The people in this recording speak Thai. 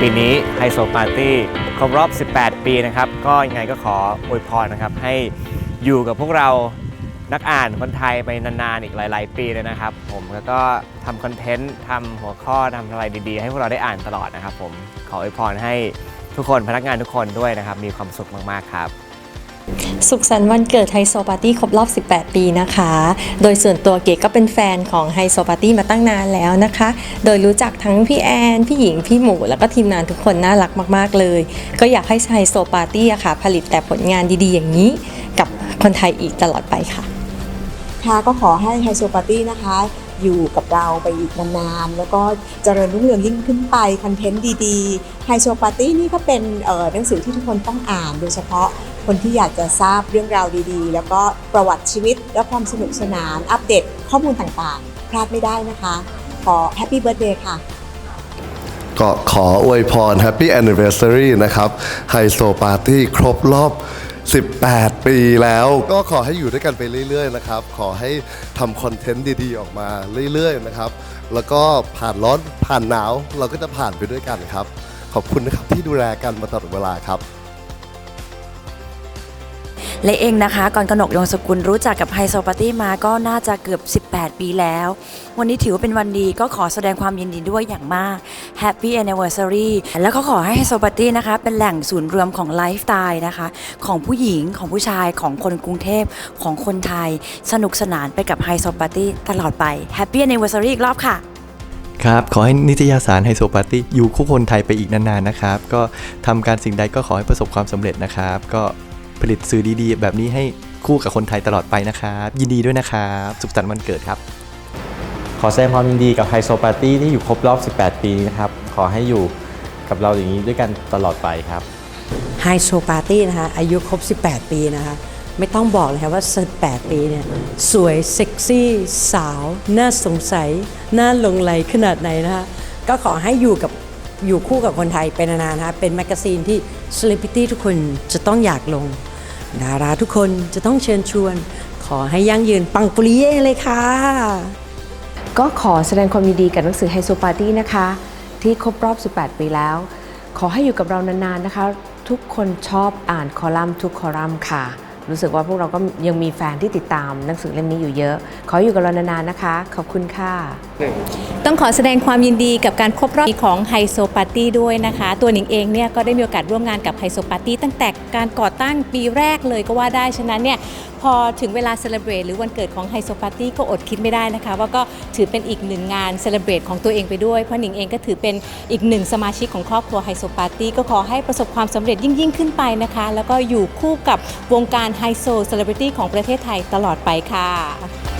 ปีนี้ไฮโซปาร์ตี้ครบรอบ 18 ปีนะครับ ก็ยังไงก็ขออวยพรนะครับ ให้อยู่กับพวกเรานักอ่านคนไทยไปนานๆ อีกหลาย ๆ ปีเลยนะครับ ผมแล้วก็ทำคอนเทนต์ทำหัวข้อทำอะไรดีๆ ให้พวกเราได้อ่านตลอดนะครับ ผมขออวยพรให้ทุกคนพนักงานทุกคนด้วยนะครับ มีความสุขมากๆครับ สุขสันต์วันเกิดไฮโซปาร์ตี้ครบรอบ 18 ปีนะคะ โดยส่วนตัวเก๋ก็เป็นแฟนของไฮโซปาร์ตี้มาตั้งนานแล้วนะคะ โดยรู้จักทั้งพี่แอน พี่หญิง พี่หมู แล้วก็ทีมงานทุกคนน่ารักมาก ๆ เลย ก็อยากให้ไฮโซปาร์ตี้อะค่ะ ผลิตแต่ผลงานดีๆ อย่างนี้ กับคนไทยอีกตลอดไปค่ะ ค่ะก็ขอให้ไฮโซปาร์ตี้นะคะ อยู่กับเราไปอีกนานๆแล้วก็เจริญรุ่งเรืองยิ่งขึ้นไปคอนเทนต์ดีๆไฮโซปาร์ตี้นี่ก็เป็นหนังสือที่ทุกคนต้องอ่าน โดยเฉพาะคนที่อยากจะทราบเรื่องราวดีๆ แล้วก็ประวัติชีวิตและความสนุกสนานอัปเดตข้อมูลต่างๆ พลาดไม่ได้นะคะ ขอแฮปปี้เบิร์ดเดย์ค่ะก็ขออวยพร Happy Anniversary นะครับไฮโซปาร์ตี้ครบรอบ 18 ปีแล้ว ก็ขอให้อยู่ด้วยกันไปเรื่อยๆนะครับ ขอให้ทำคอนเทนต์ดีๆ ออกมาเรื่อยๆนะครับ แล้วก็ผ่านร้อนผ่านหนาวเราก็จะผ่านไปด้วยกันครับ ขอบคุณนะครับที่ดูแลกันมาตลอดเวลาครับ และเองนะคะก่อนกนกยงสกุลรู้จักกับไฮโซปาร์ตี้มาก็น่าจะเกือบ 18 ปีแล้ว วันนี้ถือว่าเป็นวันดีก็ขอแสดงความยินดีด้วยอย่างมาก Happy Anniversary แล้วก็ขอให้ไฮโซปาร์ตี้นะคะเป็นแหล่งศูนย์รวมของไลฟ์สไตล์นะคะ ของผู้หญิงของผู้ชายของคนกรุงเทพของคนไทย สนุกสนานไปกับไฮโซปาร์ตี้ตลอดไป Happy Anniversary อีกรอบค่ะครับ ขอให้นิตยสารไฮโซปาร์ตี้อยู่คู่คนไทยไปอีกนานๆนะครับ ก็ทำการสิ่งใดก็ขอให้ประสบความสำเร็จนะครับ ก็ ผลิตสื่อดีๆ แบบนี้ให้คู่กับคนไทยตลอดไปนะครับ ยินดีด้วยนะครับ สุขสันต์วันเกิดครับ ขอแสดงความยินดีกับไฮโซปาร์ตี้ที่อยู่ครบรอบ 18 ปีนี้นะครับ ขอให้อยู่กับเราอย่างนี้ด้วยกันตลอดไปครับไฮโซปาร์ตี้นะคะอายุครบ 18 ปีนะคะไม่ต้องบอกเลยค่ะว่า 18 ปีเนี่ยสวยเซ็กซี่สาว น่าสงสัย น่าหลงไหลขนาดไหนนะคะก็ขอให้อยู่กับอยู่คู่กับคนไทยเป็นนานๆนะคะเป็นแมกกาซีนที่เซเลบริตี้ทุกคนจะต้องอยากลง ดาราทุกคนจะต้องเชิญชวน ขอให้ยั่งยืนปังปุริเย่เลยค่ะ ก็ขอแสดงความยินดีกับหนังสือไฮโซปาร์ตี้นะคะ ที่ครบรอบ 18 ปีแล้ว ขอให้อยู่กับเรานานๆนะคะ ทุกคนชอบอ่านคอลัมน์ทุกคอลัมน์ค่ะ รู้สึกว่าพวกเราก็ยังมีแฟนที่ติดตามหนังสือเล่มนี้อยู่เยอะ ขออยู่กับเรานานๆนะคะ ขอบคุณค่ะ ต้องขอแสดงความยินดีกับการครบรอบของไฮโซปาร์ตี้ด้วยนะคะ ตัวหนิงเองเนี่ยก็ได้มีโอกาสร่วมงานกับไฮโซปาร์ตี้ตั้งแต่การก่อตั้งปีแรกเลยก็ว่าได้ฉะนั้นเนี่ย พอถึงเวลาเซเลบรตหรือวันเกิดของไฮโซปาร์ตี้ก็อดคิดไม่ได้นะคะ ว่าก็ถือเป็นอีกหนึ่งงานเซเลบรตของตัวเองไปด้วย เพราะหนิงเองก็ถือเป็นอีกหนึ่งสมาชิกของครอบครัวไฮโซปาร์ตี้ก็ขอให้ประสบความสำเร็จยิ่งยิ่งๆขึ้นไปนะคะ แล้วก็อยู่คู่กับวงการไฮโซเซเลบริตี้ของประเทศไทยตลอดไปค่ะ